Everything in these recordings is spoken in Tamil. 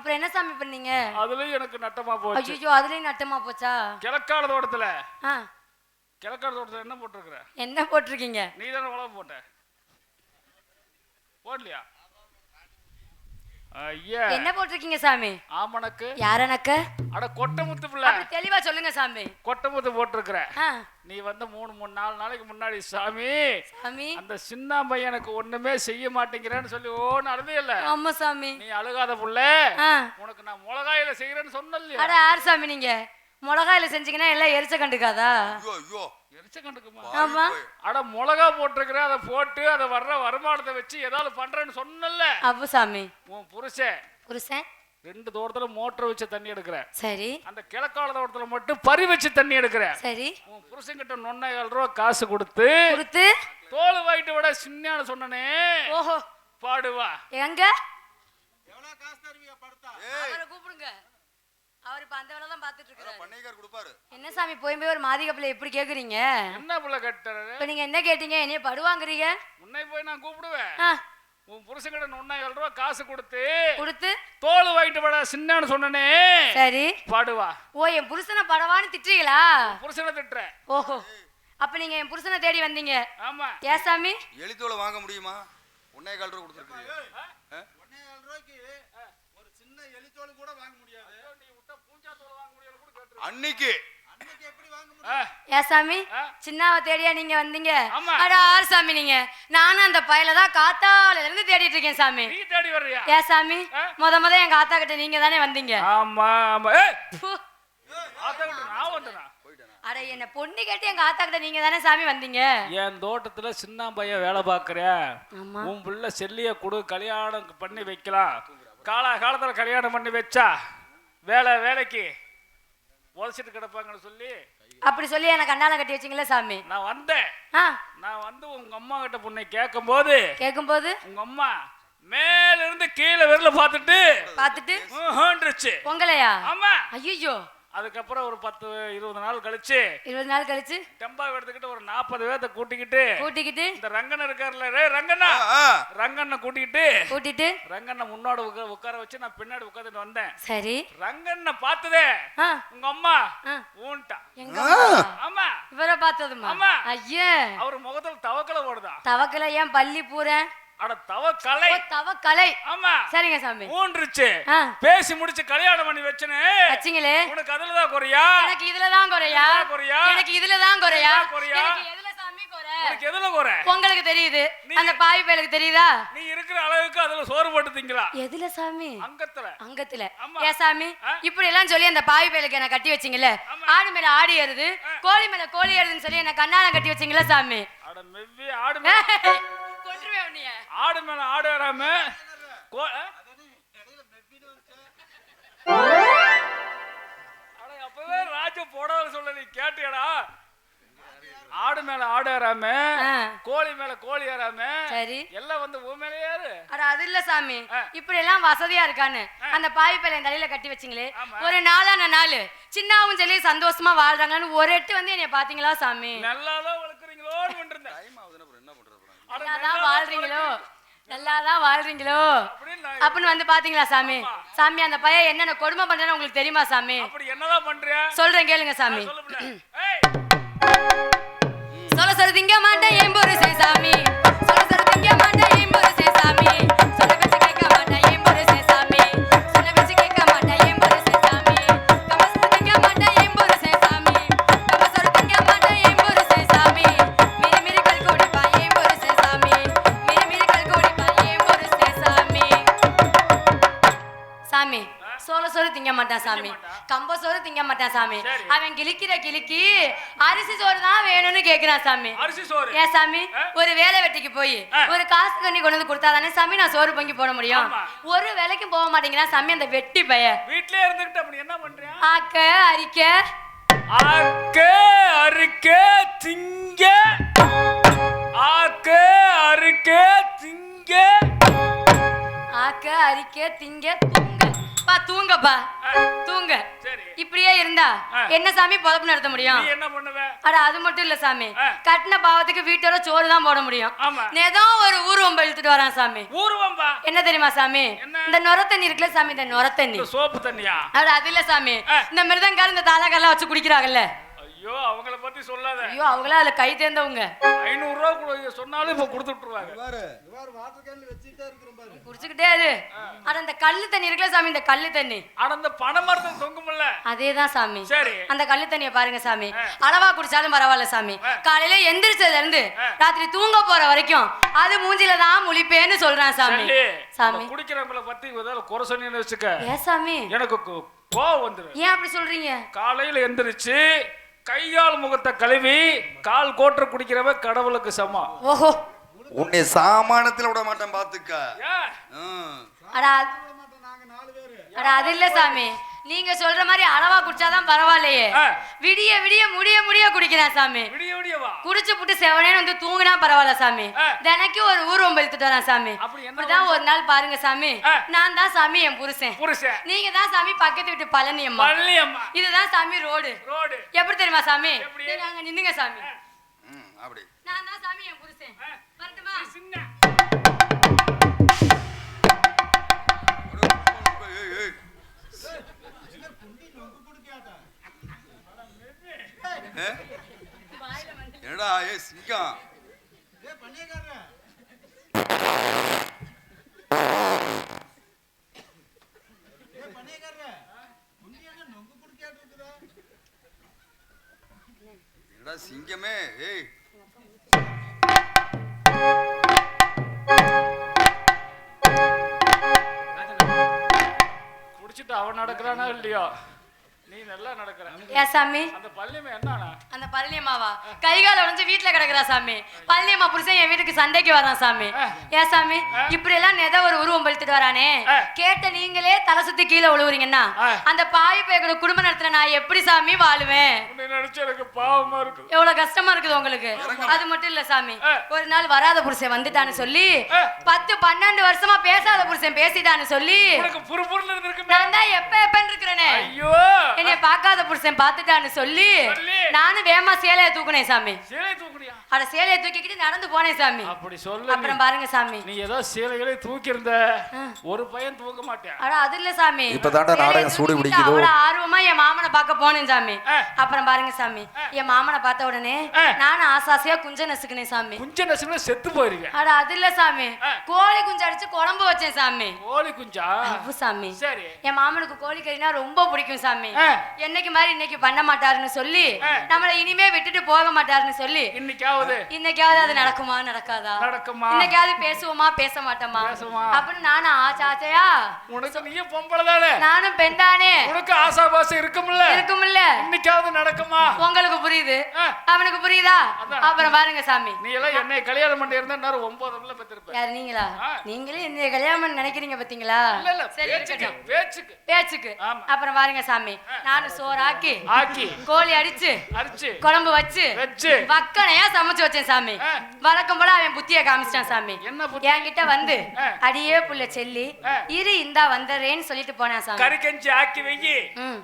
அப்புறம் என்ன சாமி பண்ணீங்க? அதுலயும் எனக்கு நட்டமா போச்சு. ஐயோ அதுலயும் நட்டமா போச்சா? கிழக்கால தோட்டத்துல. கிழக்கால தோட்டத்துல என்ன போட்டிருக்கிற? என்ன போட்டிருக்கீங்க? நீ தானே உழவு போட்ட. போடலையா? என்ன போட்டிருக்கீங்க சாமி? ஆமணக்கு. யாரனக்க அட கொட்டை முத்து பிள்ளை. அப்படி தெளிவா சொல்லுங்க சாமி. கொட்டை முத்து போட்டிருக்கிற நீ வந்து மூணு மூணு நாலு நாளைக்கு முன்னாடி சாமி சாமி. அந்த சின்ன பையனுக்கு ஒண்ணுமே செய்ய மாட்டேங்கிறேன்னு சொல்லி ஓன்னு அழுதே இல்ல ஆமா சாமி. நீ அழுகாத புள்ள. உனக்கு நான் மிளகாயில செய்யறேன்னு சொன்னலையா அட யார் சாமி நீங்க? மிளகாயில செஞ்சீங்கன்னா எல்லாம் எரிச்ச கண்டுக்காதா? ஐயோ. ஐயோ எரிச்ச கண்டுக்குமா? ஆமா. அட மிளகா போட்டிருக்கிற அதை போட்டு அதை வர்ற வருமானத்தை வச்சு ஏதாவது பண்றேன்னு சொன்னல அப்பு சாமி. உன் புருஷன். புருஷன்? ரெண்டு தோட்டத்துல மோட்டர் வச்சு தண்ணி எடுக்கிற சரி. அந்த கிழக்கால தோட்டத்துல மட்டும் பறி வச்சு தண்ணி எடுக்கிற சரி. உன் புருஷன் கிட்ட நொன்னைகள் ரூபா காசு கொடுத்து கொடுத்து? தோல் வாயிட்டு விட சின்னான சொன்னனே. ஓஹோ. பாடுவா எங்க? ஏய். அவரை கூப்பிடுங்க. அவர் இப்ப அந்த வேலை தான் பாத்துட்டு இருக்காரு பண்ணைக்கார் கொடுப்பாரு. என்ன சாமி போய் போய் ஒரு மாதி கப்பல எப்படி கேக்குறீங்க? என்ன புள்ள கட்டுற இப்ப நீங்க என்ன கேட்டீங்க? என்னைய படுவாங்குறீங்க? உன்னை போய் நான் கூப்பிடுவேன். உன் புருஷன் கிட்ட நொன்னைகள் ரூபா காசு கொடுத்து கொடுத்து? தோல் வாயிட்டு விட சின்னான்னு சொன்னனே. சரி. பாடுவா. ஓ என் புருஷனை படவான்னு திட்டுறீங்களா? புருஷனை திட்டுற ஓஹோ. அப்ப நீங்க என் புருஷனை தேடி வந்தீங்க. ஆமா. ஏ சாமி? எலித்தோலை வாங்க முடியுமா? உன்னே கால் ரூபா கொடுத்துருக்கு ஒரு சின்ன எலித்தோல் கூட வாங்க அன்னைக்கு. ஏ சாமி. சின்னாவை தேடியா நீங்க வந்தீங்க. அட ஆறு சாமி நீங்க. நானும் அந்த பயல தான் காத்தால இருந்து தேடிட்டு இருக்கேன் சாமி. நீ தேடி வர்றியா? ஏ சாமி. முத முத எங்க ஆத்தா கிட்ட நீங்க தானே வந்தீங்க? ஆமா ஆமா. அட என்ன பொண்ணு கேட்டு எங்க ஆத்தா கிட்ட நீங்க தானே சாமி வந்தீங்க? என் தோட்டத்துல சின்ன பையன் வேலை பார்க்கறியா? ஆமா. உன் புள்ள செல்லிய கொடு கல்யாணம் பண்ணி வைக்கலாம். காலா காலத்துல கல்யாணம் பண்ணி வச்சா வேலை வேலைக்கு உதச்சிட்டு கிடப்பாங்கன்னு சொல்லி அப்படி சொல்லி எனக்கு கண்ணால கட்டி வச்சீங்களா சாமி? நான் வந்தேன். நான் வந்து உங்க அம்மா கிட்ட பொண்ணை கேட்கும் போது கேட்கும்போது? உங்க அம்மா மேல இருந்து கீழே விரல பார்த்துட்டு ஊஹுன்றுச்சு. பொங்கலையா? ஆமா. ஐயோ அதுக்கப்புறம் ஒரு பத்து இருபது நாள் கழிச்சு இருபது நாள் கழிச்சு டெம்பா எடுத்துக்கிட்டு ஒரு நாற்பது பேர்த்த கூட்டிக்கிட்டு கூட்டிக்கிட்டு இந்த ரங்கன் இருக்காருல்ல ரே ரங்கண்ணா! ரங்கண்ணை கூட்டிக்கிட்டு கூட்டிட்டு ரங்கண்ணை முன்னாடி உட்கா- உட்கார வச்சு நான் பின்னாடி உட்காந்துட்டு வந்தேன். சரி. ரங்கண்ணை பார்த்ததே உங்க அம்மா. ஊன்ட்டா. எங்க அம்மா? ஆமா. இவரை பார்த்ததுமா? ஆமா. ஐயே. அவர் முகத்துல தவக்கலை போடுதா? தவக்கலை ஏன் பள்ளி பூரேன்? அட தவக்கலை ஓ, தவக்கலை ஆமா. சரிங்க சாமி. ஊன்றுச்சு. பேசி முடிச்சு கல்யாணம் பண்ணி வச்சனே. வச்சிங்களே. உனக்கு குறையா? எனக்கு இதுலதான் குறையா? குறையா? எனக்கு இதுலதான் குறையா? குறையா? எனக்கு எதுல சாமி குறை? உனக்கு எதுல குறை? பொங்கலுக்கு தெரியுது. அந்த பாவி பயலுக்கு தெரியுதா? நீ இருக்கிற அளவுக்கு அதுல சோறு போட்டு திங்கலாம் எதுல சாமி? அங்கத்துல. அங்கத்துல. ஏ சாமி? இப்படி எல்லாம் சொல்லி அந்த பாவி பயலுக்கு என்ன கட்டி வச்சீங்கல்ல? ஆமா. ஆடு மேல ஆடி ஏறுது கோழி மேல கோழி ஏறுதுன்னு சொல்லி என்ன கண்ணால கட்டி வச்சீங்களா சாமி? அட மெவ்வி ஆடு உன்னைய ஆடு மேல ஆடு? அட அப்பவே ராஜு போடாத சொல்ல நீ கேட்டியடா. ஆடு மேல ஆடு ஏறாம. கோழி மேல கோழி ஏறாம சரி. எல்லாம் வந்து உன் மேலே ஏறு. அட அது இல்ல சாமி. இப்படி எல்லாம் வசதியா இருக்கான்னு அந்த பாவி பையன் என் தலையில கட்டி வச்சீங்களே. ஒரு நாளான நாள் சின்னாவும் சொல்லி சந்தோஷமா வாழ்றாங்கன்னு ஒரு எட்டு வந்து என்னைய பாத்தீங்களா சாமி? நல்லாதான் வளர்க்குறீங்களோன்னு பண்ணிருந்தேன் டைம் ஆகுதுன்னா அப்புறம் என்ன பண்றது அப்புறம்? அட நல்லாதான் வாழ்றீங்களோ? நல்லாதான் வாழ்றீங்களோ? அப்படின்னு வந்து பாத்தீங்களா சாமி? சாமி அந்த பையன் என்னென்ன கொடுமை பண்றேன்னு உங்களுக்கு தெரியுமா சாமி? சொல்றேன் கேளுங்க சாமி. கேக்குறான் சாமி? அரிசி சோறு. ஏன் சாமி? ஒரு வேலை வெட்டிக்கு போய். ஒரு காசு கண்ணி கொண்டு வந்து கொடுத்தா தானே சாமி நான் சோறு பொங்கி போட முடியும். ஒரு வேலைக்கும் போக மாட்டேங்கிறான் சாமி அந்த வெட்டி பைய. வீட்லயே இருந்துகிட்டு அப்படி என்ன பண்றியா? ஆக்க அரிக்க. ஆக்க அறுக்க திங்க. ஆக்க அறுக்க திங்க. ஆக்க அரிக்க திங்க தூங்க. பா தூங்கப்பா. தூங்க. இப்படியே இருந்தா. என்ன சாமி பொழப்பு நடத்த முடியும்? நீ என்ன பண்ணுவ? அட அது மட்டும் இல்ல சாமி. கட்டின பாவத்துக்கு வீட்டோட சோறு தான் போட முடியும். ஆமா. ஏதோ ஒரு ஊர்வம்பு இழுத்துட்டு வரான் சாமி. ஊர்வம்பா என்ன தெரியுமா சாமி? இந்த நுர தண்ணி இருக்குல்ல சாமி இந்த நுர தண்ணி. சோப்பு தண்ணியா? அட அது இல்ல சாமி. இந்த மிருதங்கால் இந்த தாலாக்கெல்லாம் வச்சு குடிக்கிறாங்கல்ல. ஐயோ அவங்கள பத்தி சொல்லாத. ஐயோ அவங்களாம் அதுல கை தேர்ந்தவங்க. ஐநூறு ரூபா சொன்னாலும் இப்ப கொடுத்துட்டுருவாங்க குடிச்சுக்கிட்டே அது. அட இந்த கல்லு தண்ணி இருக்குல்ல சாமி இந்த கல்லு தண்ணி. ஆனா இந்த பனை மரத்தை தொங்குமில்ல. அதேதான் சாமி. சரி. அந்த கல்லு தண்ணியை பாருங்க சாமி. அளவா குடிச்சாலும் பரவாயில்ல சாமி. காலையில எந்திரிச்சதுல இருந்து. ராத்திரி தூங்க போற வரைக்கும் அது மூஞ்சில தான் முழிப்பேன்னு சொல்றான் சாமி. சாமி. குடிக்கிறவங்கள பத்தி ஏதாவது குறை சொன்னீங்கன்னு வச்சுக்க. ஏன் சாமி? எனக்கு கோ- கோவம் வந்துடும் ஏன் அப்படி சொல்றீங்க? காலையில எந்திரிச்சு கையால் முகத்தை கழுவி கால் கோட்டை குடிக்கிறவ கடவுளுக்கு சமம். ஓஹோ. உன்னை சாமானத்துல விட மாட்டேன் பாத்துக்க அது- இல்ல சாமி. நீங்க சொல்ற மாதிரி அளவா குடிச்சாதான் பரவாயில்லையே. விடிய விடிய முடிய முடிய குடிக்கிறேன் சாமி. குடிச்சு புட்டு செவனேன்னு வந்து தூங்குனா பரவாயில்ல சாமி. ஆ. தினைக்கும் ஒரு ஊர்வம் இழுத்துட்டு வரேன் சாமி. அப்படி என்ன இப்படிதான் ஒரு நாள் பாருங்க சாமி. நான் தான் சாமி என் புருஷன். புருஷன். நீங்க தான் சாமி பக்கத்து வீட்டு பழனி அம்மா. பள்ளி அம்மா. இதுதான் சாமி ரோடு. ரோடு. எப்படி தெரியுமா சாமி? எப்படி? நீங்க அங்க நின்னுங்க சாமி. ம், அப்படி. நான் தான் சாமி என் புருஷன். ஆ. வரட்டுமா பழனியம்மாவா கைகால உடைஞ்சு வீட்டுல கிடக்குறா சாமி. பழனியம்மா புருஷன் என் வீட்டுக்கு சண்டைக்கு வரான் சாமி. ஏன் சாமி? இப்படி எல்லாம் நெத ஒரு உருவம் பழுத்துட்டு வரானே. கேட்ட நீங்களே தலை சுத்தி கீழே விழுவுறீங்கன்னா ஆ. அந்த பாய் பேக்கோட குடும்பம் நடத்துற நான் எப்படி சாமி வாழுவேன்? நினைச்சு எனக்கு பாவமா இருக்கு. எவ்வளவு கஷ்டமா இருக்குது உங்களுக்கு? அது மட்டும் இல்ல சாமி. ஒரு நாள் வராத புருஷன் வந்துட்டான்னு சொல்லி. பத்து பன்னெண்டு வருஷமா பேசாத புருஷன் பேசிட்டான்னு சொல்லி நான் தான் எப்ப எப்பன்னு இருக்கிறேனே. ஐயோ. என்னைய பார்க்காத புருஷன் பார்த்துட்டான்னு சொல்லி. நானும் வேகமா சேலைய தூக்குனேன் சாமி. சேலை தூக்குறியா அட சேலைய தூக்கிக்கிட்டு நடந்து போனேன் சாமி. அப்படி சொல்லு அப்புறம் பாருங்க சாமி. நீ ஏதோ சேலைகளே தூக்கி இருந்த ஒரு பையன் தூக்க மாட்டேன். அட அது இல்ல சாமி. இப்பதான்டா சேலைய நாடகம் சூடு பிடிக்குதோ? அவ்வளவு ஆர்வமா என் மாமனை பார்க்க போனேன் சாமி. அப்புறம் பாருங்க சாமி. என் மாமனை பார்த்த உடனே. நானும் ஆசாசியா குஞ்ச நசுக்கினேன் சாமி. குஞ்ச நசுமே செத்து போயிருவேன் அட அது இல்ல சாமி. கோழி குஞ்சு அடிச்சு குழம்பு வச்சேன் சாமி. கோழி குஞ்சா? அப்பு சாமி. சரி. என் மாமனுக்கு கோழி கறினா ரொம்ப பிடிக்கும் சாமி. என்னைக்கு மாதிரி இன்னைக்கு பண்ண மாட்டாருன்னு சொல்லி. நம்மள இனிமே விட்டுட்டு போக மாட்டாருன்னு சொல்லி இன்னைக்காவது இன்னைக்காவது அது நடக்குமா நடக்காதா? நடக்குமா? இன்னைக்காவது பேசுவோமா பேச மாட்டோமா பேசுவோமா. அப்படின்னு நானும் ஆச்சா ஆச்சையா உனக்கு நீயும் பொம்பளை தானே நானும் பெண்தானே உனக்கு ஆசாபாசம் இருக்கும்ல இருக்கும்ல இன்னைக்காவது நடக்குமா? உங்களுக்கு புரியுது. அவனுக்கு புரியுதா. அப்புறம் பாருங்க சாமி. நீ எல்லாம் என்னை கல்யாணம் பண்ணி இருந்தா நேரம் ஒன்பது பிள்ளை பெற்றிருப்ப யார் நீங்களா. நீங்களே இந்த கல்யாணம் பண்ண நினைக்கிறீங்க பாத்தீங்களா? சரி பேச்சுக்கு பேச்சுக்கு. அப்புறம் பாருங்க சாமி. நானும் சோறாக்கி ஆக்கி. கோழி அடிச்சு அரிச்சு குழம்பு வச்சு வச்சு. வக்கனையா சமைச்சு வச்சேன் சாமி. வழக்கம் போல அவன் புத்திய காமிச்சிட்டான் சாமி? என்கிட்ட வந்து. அடியே புள்ள செல்லி. இரு இந்தா வந்துடுறேன்னு சொல்லிட்டு போனான் சாமி. கறி கஞ்சி ஆக்கி வெயி.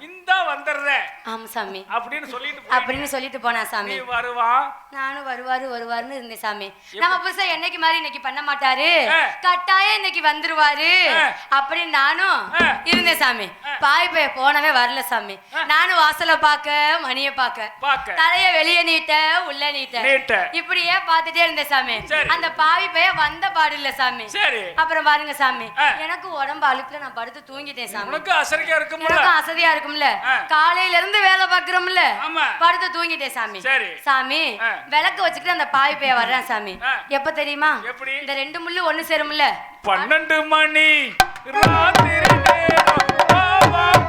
இந்தா வந்துடுறேன் ஆமா சாமி. அப்படின்னு சொல்லிட்டு அப்படின்னு சொல்லிட்டு போனான் சாமி. வருவான் நானும் வருவாரு வருவாருன்னு இருந்தேன் சாமி. நம்ம புதுசா என்னைக்கு மாதிரி இன்னைக்கு பண்ண மாட்டாரு. கட்டாயம் இன்னைக்கு வந்துருவாரு. அப்படின்னு நானும். இருந்தேன் சாமி. பாய் பைய போனவே வரல சாமி. நானும் வாசல பாக்க மணிய பாக்க பாக்க தலைய வெளிய நீட்ட உள்ள நீட்ட. இப்படியே பாத்துட்டே இருந்தேன் சாமி. அந்த பாவி பைய வந்த பாடு இல்ல சாமி சரி அப்புறம் பாருங்க சாமி. எனக்கு உடம்பு அழுக்குல நான் படுத்து தூங்கிட்டேன் சாமி உனக்கு அசரிக்கா இருக்கும்ல எனக்கும் அசதியா இருக்கும்ல. காலையில இருந்து வேலை பாக்குறோம்ல. படுத்து தூங்கிட்டேன் சாமி. சாமி. விளக்கு வச்சுக்கிட்டு அந்த பாய் பைய வர்றேன் சாமி. எப்ப தெரியுமா? இந்த ரெண்டு முள்ளு ஒண்ணு சேரும்ல பன்னெண்டு மணி ராத்திரி நேரம்.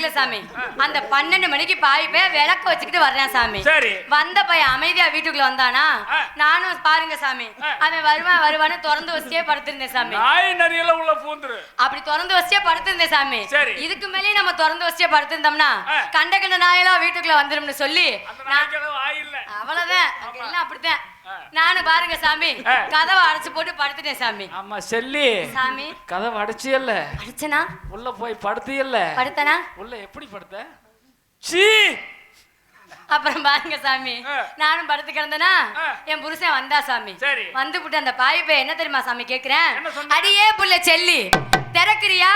இருக்குல்ல சாமி அந்த பன்னெண்டு மணிக்கு பாய் போய் விளக்க வச்சுக்கிட்டு வர்றேன் சாமி சரி வந்த பையன் அமைதியா வீட்டுக்குள்ள வந்தானா. நானும் பாருங்க சாமி. அவன் வருவான் வருவான்னு திறந்து வச்சே படுத்திருந்தேன் சாமி உள்ள பூந்துரு அப்படி திறந்து வச்சே படுத்திருந்தேன் சாமி. இதுக்கு மேலே நம்ம திறந்து வச்சே படுத்திருந்தோம்னா. கண்ட கண்ட நாயெல்லாம் வீட்டுக்குள்ள வந்துரும்னு சொல்லி அவ்வளவுதான் அப்படித்தான். நானும் பாருங்க சாமி. கதவை அடைச்சு போட்டு படுத்துட்டேன் சாமி. ஆமா செல்லி. சாமி. கதவை அடைச்சியல்ல. அடிச்சனா? உள்ள போய் படுத்தியல்ல. படுத்தனா? உள்ள எப்படி படுத்த? சீ அப்புறம் பாருங்க சாமி. நானும் படுத்து கிடந்தனா. என் புருஷன் வந்தா சாமி. சரி. வந்து புட்டு அந்த பாய் போய் என்ன தெரியுமா சாமி கேக்குறேன்? அடியே புள்ள செல்லி. திறக்கிறியா?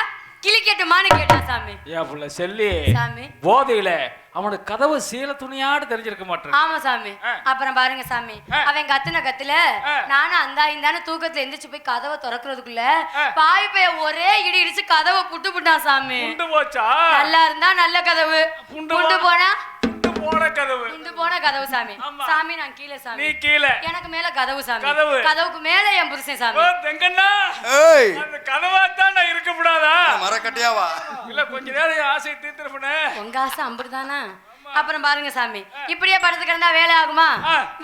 கிளிக்கட்டுமான்னு கேட்டான் சாமி. ஏன் புள்ள செல்லி. சாமி. போதையில அவனுக்கு கதவு சீல துணியாடு தெரிஞ்சிருக்க மாட்டேன். ஆமா சாமி. அப்புறம் பாருங்க சாமி. அவன் கத்துன கத்துல. நானும் அந்த இந்தான தூக்கத்துல எந்திரிச்சு போய் கதவை திறக்கிறதுக்குள்ள. பாய் பைய ஒரே இடி இடிச்சு கதவை புட்டு புட்டான் சாமி. நல்லா இருந்தா நல்ல கதவு. புண்டு போனா போன கதவு. புண்டு போன கதவு சாமி. சாமி நான் கீழே நீ சாமி கீழே. எனக்கு மேல கதவு சாமி. கதவு. கதவுக்கு மேல என் புருஷன் ஓ சாமி தெங்கண்ணா. ஏய். அந்த கதவாத்தான் நான் இருக்கப்படாதா மரக்கட்டையாவா இல்ல கொஞ்ச நேரம் என் ஆசையை தீர்த்துருப்பனே. உங்க ஆசை அம்புடுதானா? அப்புறம் பாருங்க சாமி. இப்படியே படுத்து கிடந்தா வேலை ஆகுமா.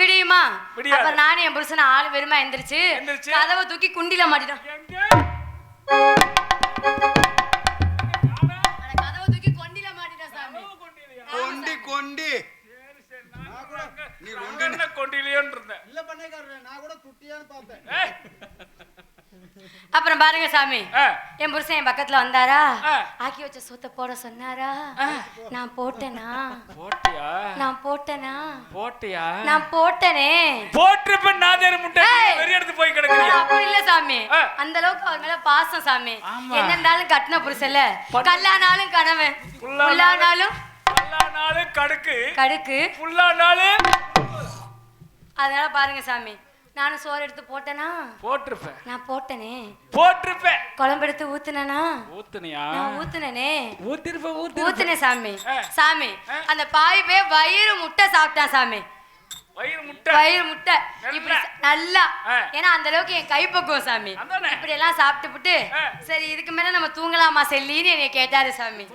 விடியுமா. அப்புறம் நானும் என் புருஷன் ஆளு வெறுமா எந்திரிச்சு எந்திரிச்சு? கதவை தூக்கி குண்டில மாட்டிட்டோம். கொண்டி. கொண்டி நீ நீ என்ன? கொண்டிலையோன்னு இருந்தேன். இல்ல பண்ணைக்காரரே நான் கூட துட்டியான்னு பார்த்தேன். அப்புறம் பாருங்க சாமி. என் புருஷன் என் பக்கத்துல வந்தாரா. ஆக்கி வச்ச சொத்தை போட சொன்னாரா? நான் போட்டேனா? போட்டியா? நான் போட்டேனா? போட்டியா? நான் போட்டனே. போட்டிருப்ப நாதேர முட்டை. வெறி எடுத்து போய் கிடக்குறியா அப்படி இல்ல சாமி. அந்த அளவுக்கு அவர் மேல பாசம் சாமி. என்ன இருந்தாலும் கட்டின புருஷன்ல கல்லானாலும் கணவன். புல்லானாலும் புல்லானாலும் எல்லா நாளும் கடுக்கு. கடுக்கு. புல்லா நாளும் அதனால பாருங்க சாமி நானும் சோறு எடுத்து போட்டேனா? போட்டிருப்ப நான் போட்டனே. போட்டிருப்ப குழம்பு எடுத்து ஊத்துனனா? ஊத்துனியா? நான் ஊத்துனனே. ஊத்திருப்ப ஊத்தி ஊத்துனேன் சாமி. சாமி. அந்த பாய் போய் வயிறு முட்டை சாப்பிட்டான் சாமி. வயிறு முட்டை. வயிறு முட்டை. இப்படி நல்லா. ஏன்னா அந்த அளவுக்கு என் கைப்பக்குவம் சாமி. அதானே. இப்படி எல்லாம் சாப்பிட்டு. சரி இதுக்கு மேல நம்ம தூங்கலாமா செல்லின்னு என்னை கேட்டாரு சாமி.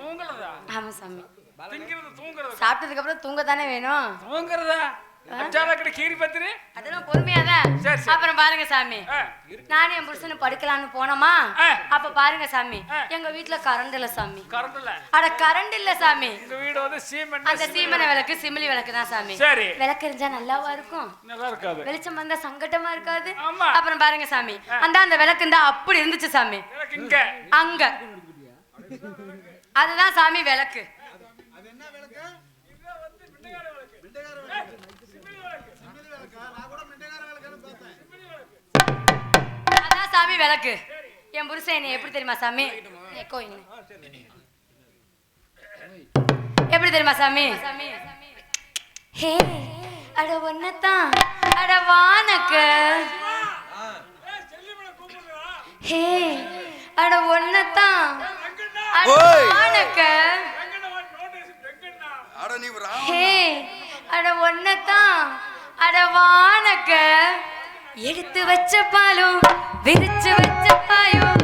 ஆமா சாமி. திங்கிறது தூங்குறது சாப்பிட்டதுக்கு அப்புறம் தூங்க தானே வேணும்? தூங்குறதா? அச்சால கடை கீரி பத்திரி. அதெல்லாம் பொறுமையாதான். சரி, சரி. அப்புறம் பாருங்க சாமி. நானும் என் புருஷனு படுக்கலான்னு போனோமா. அப்ப பாருங்க சாமி. எங்க வீட்டுல கரண்ட் இல்ல சாமி. கரண்ட் இல்ல அட கரண்ட் இல்ல சாமி. இந்த வீடு வந்து சீமெண்ட் அந்த சீமனை விளக்கு சிமிலி விளக்கு தான் சாமி. சரி. விளக்கு எரிஞ்சா நல்லாவா இருக்கும்? நல்லா இருக்காது. வெளிச்சம் வந்தா சங்கட்டமா இருக்காது? ஆமா. அப்புறம் பாருங்க சாமி. அந்த அந்த விளக்கு இருந்தா அப்படி இருந்துச்சு சாமி. இங்க. அங்க. அதுதான் சாமி விளக்கு அது என்ன விளக்கு மிண்டகார விளக்கு சிமிலி விளக்கா நான் கூட மிண்டகார விளக்குன்னு பார்த்தேன் அதான் சாமி விளக்கு. என் புருஷன் என்னை எப்படி தெரியுமா சாமி? எக்கோ இங்க. எப்படி தெரியுமா சாமி? ஹே அட ஒன்னதான் அட வானக்கு. ஹே அட ஒன்னதான் அட. வானக்கு. அட நீ ராம ஹே அட ஒன்னதான் அட வானக்க. எடுத்து வச்ச பாலும் விரிச்சு வச்ச பாயும்.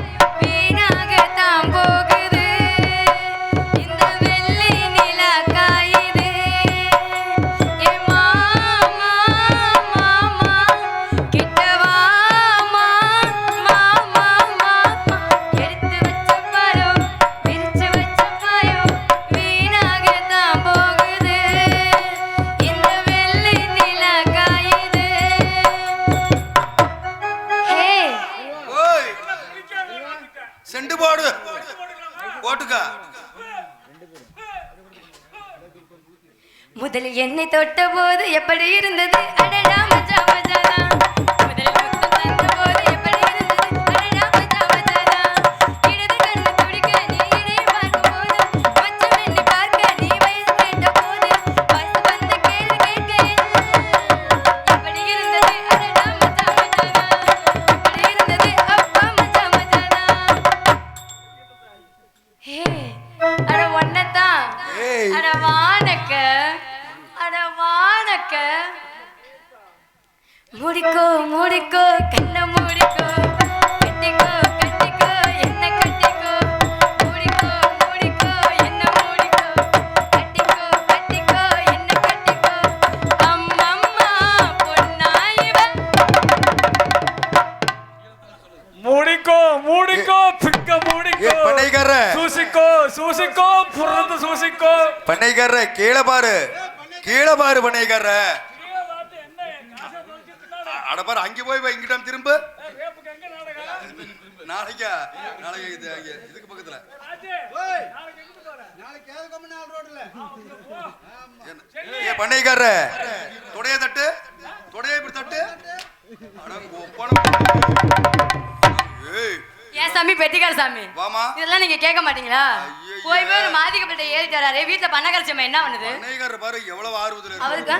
பண்ணைக்கார சூசிக்கோ சூசிக்கோ புறந்து சூசிக்கோ. பண்ணைக்கார கீழே பாரு. கீழே பாரு பண்ணைக்கார அட பாரு அங்க போய் இங்கிட்ட திரும்ப. நாளைக்கா நாளைக்கு இதுக்கு பக்கத்துல. ஏ பண்ணைக்கார துடைய தட்டு. துடைய இப்படி தட்டு. அட ஏய் ஏன் சாமி? பெட்டிக்கார சாமி. வாமா. இதெல்லாம் நீங்க கேட்க மாட்டீங்களா. போய் போய் ஒரு மாதிக்கப்பட்ட ஏறிட்டு வராரு. வீட்டுல பண்ண கரைச்சம்மா என்ன பண்ணுது? பண்ணைக்காரர் பாரு எவ்வளவு ஆர்வத்துல இருக்கு அவருக்கா?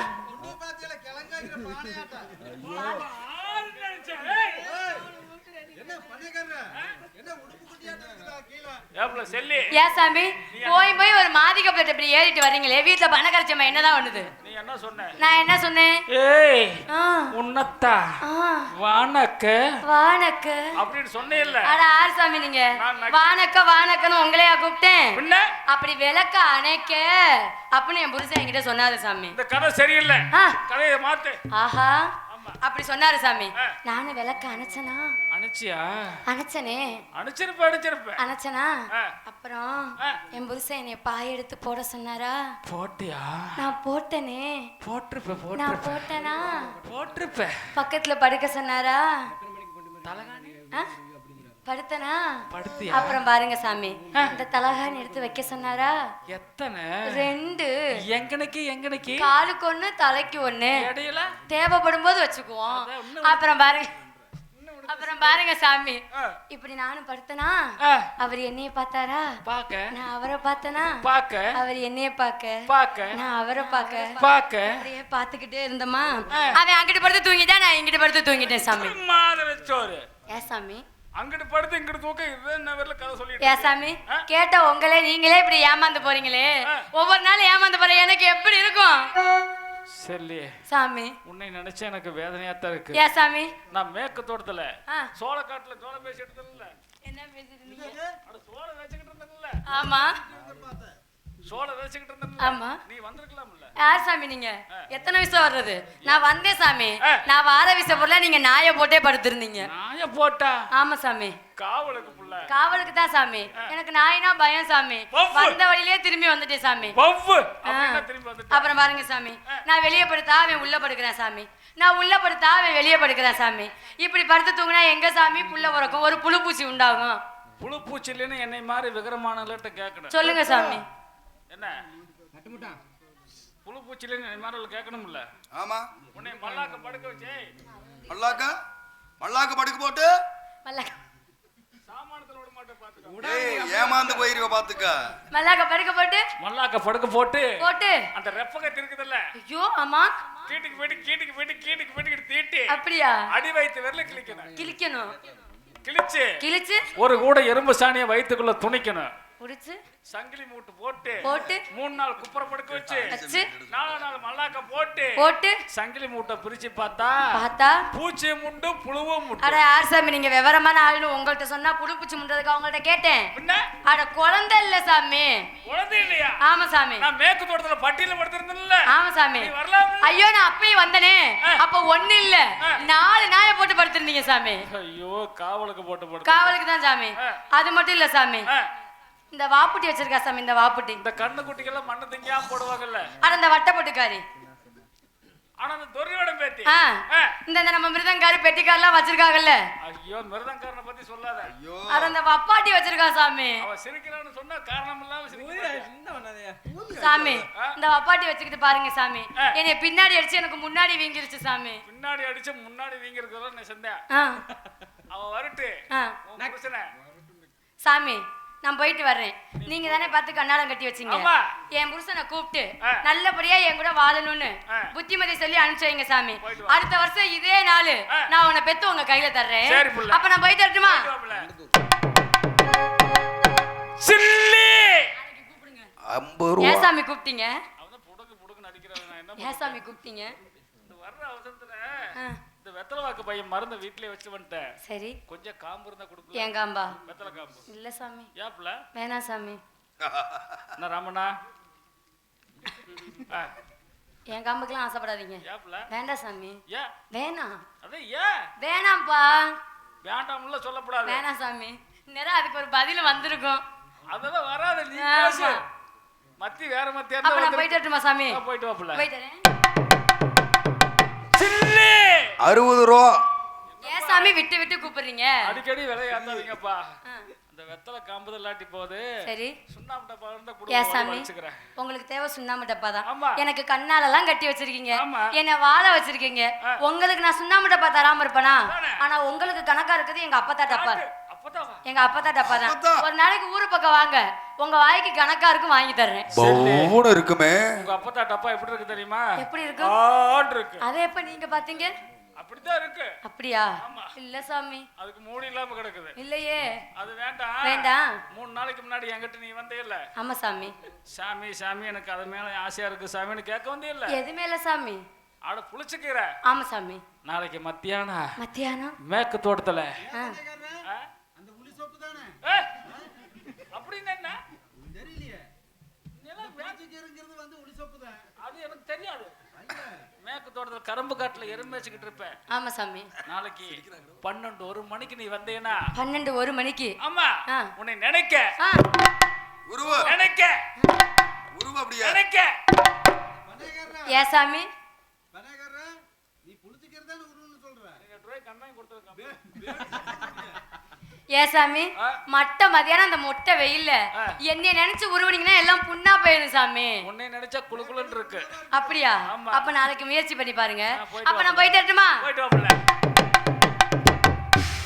ஏன் சாமி? போய் போய் ஒரு மாதிக்கப்பட்ட இப்படி ஏறிட்டு வர்றீங்களே. வீட்டுல பண்ண கரைச்சம்மா என்னதான் பண்ணுது? என்ன சொன்ன? நான் என்ன சொன்னேன்? ஏய் உன்னத்தா? வானக்க? வானக்கு. அப்படின்னு சொன்னேல்ல. அட ஆறு சாமி நீங்க. வானக்க வானக்கன்னு உங்களையா கூப்பிட்டேன். பின்ன? அப்படி விளக்க அணைக்க அப்படின்னு என் புருஷன் என்கிட்ட சொன்னாரு சாமி. இந்த கதை சரியில்லை. கதையை மாத்து. ஆஹா. அப்படி சொன்னாரு சாமி. நானும் விளக்க அணைச்சனா? அனுச்சியா அணைச்சனே. அனுச்சிருப்ப அனுச்சிருப்ப அணைச்சனா. அப்புறம். என் புருஷன் என்னைய பாய் எடுத்து போட சொன்னாரா? போட்டியா? நான் போட்டனே. போட்டிருப்ப நான் போட்டனா? போட்டிருப்ப பக்கத்துல படுக்க சொன்னாரா? தலகாணி? படுத்தனா? படுத்தியா? அப்புறம் பாருங்க சாமி. இந்த தலகாணி எடுத்து வைக்க சொன்னாரா? எத்தனை? ரெண்டு. எங்கனைக்கு எங்கனைக்கு? காலுக்கு ஒண்ணு தலைக்கு ஒண்ணு. இடையில? தேவைப்படும் போது வச்சுக்குவோம் அப்புறம் பாருங்க. அப்புறம் பாருங்க சாமி. இப்படி நானும் படுத்தனா? அவர் என்னைய பார்த்தாரா? பாக்க நான் அவரை பார்த்தனா? பாக்க அவர் என்னைய பார்க்க. பாக்க நான் அவரை பார்க்க. பாக்க அப்படியே பார்த்துக்கிட்டே இருந்தோமா அவன் அங்கிட்டு படுத்து தூங்கிட்டான் நான் இங்கிட்டு படுத்து தூங்கிட்டேன் சாமி. மாதிரி சோறு. ஏ சாமி? அங்கிட்டு படுத்து இங்கிட்டு தூக்க இது என்ன வரல கதை சொல்லிட்டு ஏ சாமி கேட்ட உங்களே நீங்களே இப்படி ஏமாந்து போறீங்களே? ஒவ்வொரு நாள் ஏமாந்து போற எனக்கு எப்படி இருக்கும்? சரி சாமி. உன்னை நினைச்சா எனக்கு வேதனையா தான் இருக்கு. ஏ சாமி. நான் மேற்கு தோட்டத்துல ஆ. சோளக்காட்டுல சோளம் பேசிட்டு இருந்தேன்ல. என்ன பேசிட்டு சோளம் வச்சுக்கிட்டு இருந்தேன்ல. ஆமா. ஆமா. நீ வந்திருக்கலாம்ல. யார் சாமி நீங்க? எத்தனை விஷயம் வர்றது? நான் வந்தேன் சாமி. நான் வார விஷயம் பொருளா நீங்க நாயை போட்டே படுத்திருந்தீங்க. நாய போட்டா? ஆமா சாமி. காவலுக்கு புள்ள. காவலுக்கு தான் சாமி. எனக்கு நாயினா பயம் சாமி. வந்த வழியிலே திரும்பி வந்துட்டேன் சாமி. அப்புறம் பாருங்க சாமி. நான் வெளியே படுத்தா அவன் உள்ள படுக்கிறேன் சாமி. நான் உள்ள படுத்தா அவன் வெளியே படுக்கிறேன் சாமி. இப்படி படுத்து தூங்கினா எங்க சாமி புள்ள உறக்கும்? ஒரு புழு பூச்சி உண்டாகும். புழு பூச்சிலன்னு என்னை மாதிரி கேட்கணும் சொல்லுங்க சாமி. என்ன? புழு பூச்சிலன்னு என்னை மாதிரி கேட்கணும்ல? ஆமா. உன்னை மல்லாக்க படுக்க வச்சே மல்லாக்கா? மல்லாக்க படுக்க போட்டு? மல்லாக்க. சாமானத்துல விட மாட்டேன் பாத்துக்க. ஏய் ஏமாந்து போயிருவ பாத்துக்க. மல்லாக்க படுக்க போட்டு. மல்லாக்க படுக்க போட்டு போட்டு. அந்த ரெப்பகத்து இருக்குதுல்ல ஐயோ ஆமா. கீட்டுக்கு போயிட்டு கீட்டுக்கு போயிட்டு கீட்டுக்கு போயிட்டு தீட்டி அப்படியா? அடி வயிற்று விரல கிழிக்கணும். கிழிக்கணும். கிழிச்சு கிழிச்சு. ஒரு கூட எறும்பு சாணியை வயிற்றுக்குள்ள துணிக்கணும். புடிச்சு சங்கிலி மூட்டு போட்டு போட்டு மூணு நாள் குப்புற படுக்க வச்சு வச்சு நாலு நாள் மல்லாக்க போட்டு போட்டு சங்கிலி மூட்டை பிரிச்சு பார்த்தா பார்த்தா பூச்சி முண்டு புழுவும் முண்டு அட யார் சாமி நீங்க விவரமான ஆளுன்னு உங்கள்ட்ட சொன்னா புழு பூச்சி முன்றதுக்கு அவங்கள்ட்ட கேட்டேன். பின்ன? அட குழந்தை இல்ல சாமி. குழந்தை இல்லையா? ஆமா சாமி. நான் மேற்கு தோட்டத்துல பட்டியல படுத்திருந்தேன்ல. ஆமா சாமி. ஐயோ நான் அப்பயே வந்தனே. அப்ப ஒண்ணு இல்ல. நாலு நாயை போட்டு படுத்திருந்தீங்க சாமி. ஐயோ காவலுக்கு போட்டு படுத்து காவலுக்கு தான் சாமி. அது மட்டும் இல்ல சாமி. இந்த வாப்புட்டி வச்சிருக்கா சாமி இந்த வாப்புட்டி. இந்த கண்ணு குட்டிக்கெல்லாம் மண்ணு திங்காம போடுவாங்கல்ல. அட இந்த வட்ட போட்டுக்காரி. ஆனா அந்த துரியோட பேத்தி. இந்த இந்த நம்ம மிருதங்காரி பெட்டிக்காரெல்லாம் வச்சிருக்காங்கல்ல. ஐயோ மிருதங்காரனை பத்தி சொல்லாத. ஐயோ. அட இந்த வப்பாட்டி வச்சிருக்கா சாமி. அவ சிரிக்கிறான்னு சொன்னா காரணம் இல்லாம சிரிக்கிறான் சாமி இந்த வப்பாட்டி வச்சுக்கிட்டு பாருங்க சாமி. என்னைய பின்னாடி அடிச்சு எனக்கு முன்னாடி வீங்கிருச்சு சாமி. பின்னாடி அடிச்சு முன்னாடி வீங்கிறதுல நான் செந்தேன் அவ வரட்டு. சாமி நான் போயிட்டு வர்றேன். நீங்க தானே பார்த்து கண்ணாடம் கட்டி வச்சீங்க. ஆமா. என் புருஷனை கூப்பிட்டு. நல்லபடியா என் கூட வாழணும்னு. புத்திமதி சொல்லி அனுப்பிச்சு வைங்க சாமி. அடுத்த வருஷம் இதே நாள். நான் உன்னை பெத்து உங்க கையில தர்றேன். சரி, புள்ள. அப்ப நான் போயிட்டு வரட்டுமா? சில்லி! ஐம்பது ரூபா. ஏன் சாமி கூப்பிட்டீங்க? ஏன் சாமி கூப்பிட்டீங்க? இந்த வெத்தலை வாக்கு பையன் மருந்த வீட்லயே வச்சு வந்துட்டேன். சரி. கொஞ்சம் காம்பு இருந்தா கொடுக்கல. ஏன் காம்பா? வெத்தலை காம்பு. இல்ல சாமி. ஏப்ல? வேணாம் சாமி. என்ன ராமண்ணா? என் காம்புக்கெல்லாம் ஆசைப்படாதீங்க. ஏப்ல? வேண்டாம் சாமி. வேணாம் அதே ஏன் வேணாம்ப்பா. வேண்டாம்ல சொல்லப்படாது. வேணாம் சாமி. நேரம் அதுக்கு ஒரு பதில் வந்திருக்கும். அதெல்லாம் வராது நீ மத்தி வேற மத்தி அப்ப நான் போயிட்டு வரட்டுமா சாமி? போயிட்டு வாப்புல. போயிட்டு வரேன். அறுபது ரூபா. ஏன் சாமி விட்டு விட்டு கூப்பிடுறீங்க? அடிக்கடி விலை ஏத்தாதீங்கப்பா ஆ, அந்த வெத்தலை காம்புதல் இல்லாட்டி போகுது சரி. சுண்ணாம்பு டப்பா இருந்தா ஏன் குடும்பம் சாமி? உங்களுக்கு தேவை சுண்ணாம்பு டப்பா தான். எனக்கு கண்ணாலெல்லாம் கட்டி வச்சிருக்கீங்க. என்ன வாழ வச்சிருக்கீங்க. உங்களுக்கு நான் சுண்ணாம்பு டப்பா தராம இருப்பேனா? தானே. ஆனா உங்களுக்கு கணக்கா இருக்குது எங்க அப்பத்தா டப்பா. எங்க அப்பத்தா டப்பா தான். ஒரு நாளைக்கு ஊரு பக்கம் வாங்க. உங்க வாய்க்கு கணக்கா இருக்கும் வாங்கி தர்றேன். இருக்குமே. உங்க டப்பா எப்படி இருக்கு தெரியுமா? எப்படி இருக்கு. அதை எப்ப நீங்க பாத்தீங்க? அப்படித்தான் இருக்கு. அப்படியா? ஆமா. இல்ல சாமி. அதுக்கு மூடி இல்லாம கிடக்குது. இல்லையே. அது வேண்டாம். வேண்டாம் மூணு நாளைக்கு முன்னாடி என்கிட்ட நீ வந்தே இல்ல. ஆமா சாமி. சாமி சாமி எனக்கு அது மேல ஆசையா இருக்கு சாமின்னு கேட்க வந்தே இல்ல. எதுவுமே இல்ல சாமி? ஆட புளிச்சுக்கிற ஆமா சாமி. நாளைக்கு மத்தியானம். மத்தியானம்? மேற்கு தோட்டத்துல? அந்த உளி சோப்பு தானே? அப்படின்னு என்ன? தெரியலையே. வந்து உளி சோப்பு தான். அது எனக்கு தெரியாது. மேற்கு தோட்டத்துல கரும்பு காட்டுல எறும்பு வச்சுக்கிட்டு இருப்பேன். ஆமா சாமி. நாளைக்கு பன்னெண்டு ஒரு மணிக்கு நீ வந்தேனா பன்னெண்டு ஒரு மணிக்கு. ஆமா. உன்னை நினைக்க. உருவ. நினைக்க. உருவ அப்படியா? நினைக்க. ஏன் சாமி? நீ புளிச்சுக்கிறது தானே உருவன்னு சொல்ற. நீங்க எட்டு ரூபாய் கண்ணாயும் கொடுத்துருக்கேன் ஏன் சாமி. மட்ட மதியானம் அந்த மொட்டை வெயில்ல. என்னைய நினைச்சு உருவனீங்கன்னா எல்லாம் புண்ணா போயிடும் சாமி. உன்னை நினைச்சா குளு குளுன்னு இருக்கு. அப்படியா. அப்ப நாளைக்கு முயற்சி பண்ணி பாருங்க. அப்ப. நான் போயிட்டு வரட்டுமா? போயிட்டு வாப்புல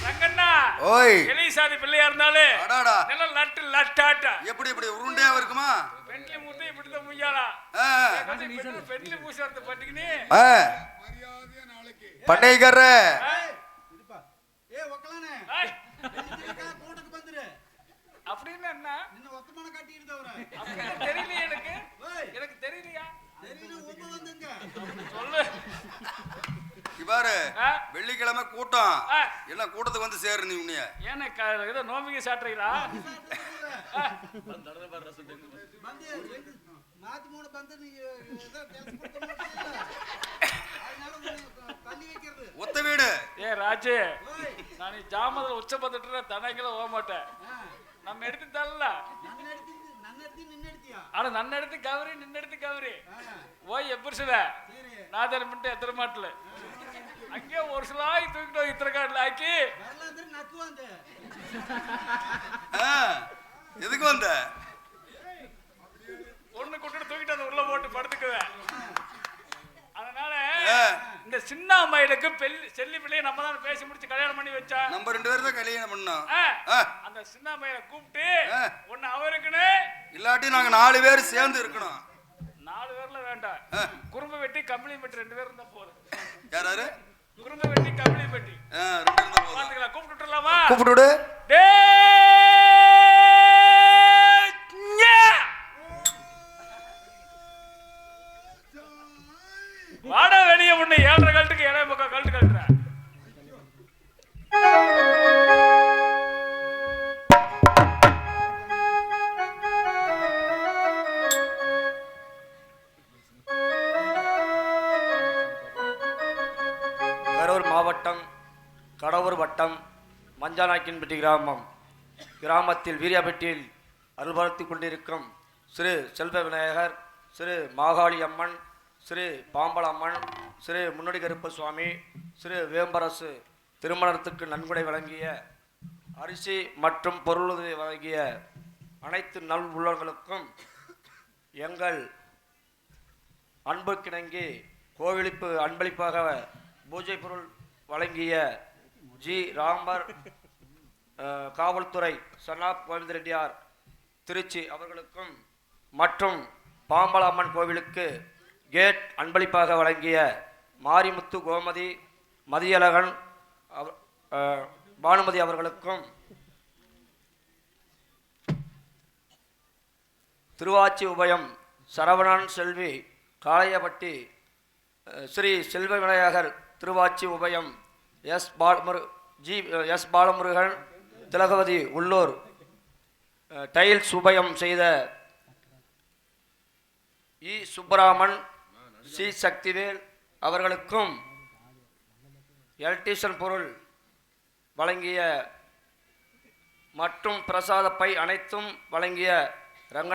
ரங்கண்ணா ஓய். எலிசாதி பிள்ளையா இருந்தாலே அடாடா. நல்ல லட்டு லட்டாட்டா எப்படி இப்படி உருண்டையாவும் இருக்குமா? பெண்லி முத்து இப்படிதான் முய்யாளா? ஆ, பெண்லி பூசத்தை பட்டிக்கினே. ஆ, மரியாதையா நாளைக்கு பண்ணைக்கார இருப்பா ஏ ஒக்கலானே வந்துரு அப்படின்னு என்ன? நின்ன ஒத்தமான காட்டிட்டு தவிர தெரியலையே எனக்கு. ஓய். எனக்கு தெரியலையா? தெரியல வந்துங்க. சொல்லு. ஆ? வெள்ளிக்கிழமை கூட்டம். என்ன கூட்டத்துக்கு வந்து சேரு நீ உன்னைய. ஏன்னா க- ஏதோ நோம்பிக்கை சாட்டுறீங்களா? ஒத்த வீடு. ஏ ராஜு. நான் ஜாமதில் உச்ச பத்துட்டு தனங்களை போக மாட்டேன். நம்ம எடுத்து தரல. ஆனா நன்ன எடுத்து கவரி நின்ன எடுத்து கவரி ஓய் எப்படி சில நாதர் மட்டும் எத்தனை மாட்டல? அங்கே ஒரு சிலாய் தூக்கிட்டு இத்தனை காட்டில் ஆக்கி. எதுக்கு வந்த? ஒண்ணு கூட்டிட்டு தூக்கிட்டு அந்த உள்ள போட்டு படுத்துக்குவேன். அதனால. இந்த சின்ன அம்மாயிலுக்கு பெல்லி செல்லி பிள்ளைய நம்ம தான் பேசி முடிச்சு கல்யாணம் பண்ணி வச்சா? நம்ம ரெண்டு பேரும் தான் கல்யாணம் பண்ணோம். அந்த சின்ன அம்மையில கூப்பிட்டு. ஒன்னு அவருக்குன்னு இல்லாட்டி நாங்க நாலு பேர் சேர்ந்து இருக்கணும். நாலு பேர்ல வேண்டாம். குறும்ப வெட்டி கம்பளி பெட்டி ரெண்டு பேர் இருந்தா போதும். யாராரு குறும்ப வெட்டி கம்பளி. பாத்துக்கலாம் கூப்பிட்டுலாமா கூப்பிட்டு விடு அஞ்சானாக்கின்பட்டி கிராமம். கிராமத்தில் வீரியாபட்டியில் அருள்பார்த்து கொண்டிருக்கும் ஸ்ரீ செல்வ விநாயகர் ஸ்ரீ மாகாளி அம்மன் ஸ்ரீ பாம்பள அம்மன் ஸ்ரீ முன்னடி கருப்ப சுவாமி ஸ்ரீ வேம்பரசு திருமணத்துக்கு நன்கொடை வழங்கிய அரிசி மற்றும் பொருளுதவி வழங்கிய அனைத்து நல் உள்ளவர்களுக்கும் எங்கள் அன்புக்கிணங்கி கோவிலுக்கு அன்பளிப்பாக பூஜை பொருள் வழங்கிய ஜி. ராமர் காவல்துறை சன்னாப் கோவிந்த ரெட்டியார் திருச்சி அவர்களுக்கும் மற்றும் பாம்பலாம்மன் கோவிலுக்கு கேட் அன்பளிப்பாக வழங்கிய மாரிமுத்து கோமதி மதியழகன் அவ- பானுமதி அவர்களுக்கும் திருவாச்சி உபயம் சரவணன் செல்வி காளையப்பட்டி ஸ்ரீ செல்வ விநாயகர் திருவாச்சி உபயம் S Balamuru G S Balamurugan Thilagavathi உள்ளூர் டைல்ஸ் உபயம் செய்த இ. சுப்பராமன் சி. சக்திவேல் அவர்களுக்கும் எலக்ட்ரிஷன் பொருள் வழங்கிய மற்றும் பிரசாத பை அனைத்தும் வழங்கிய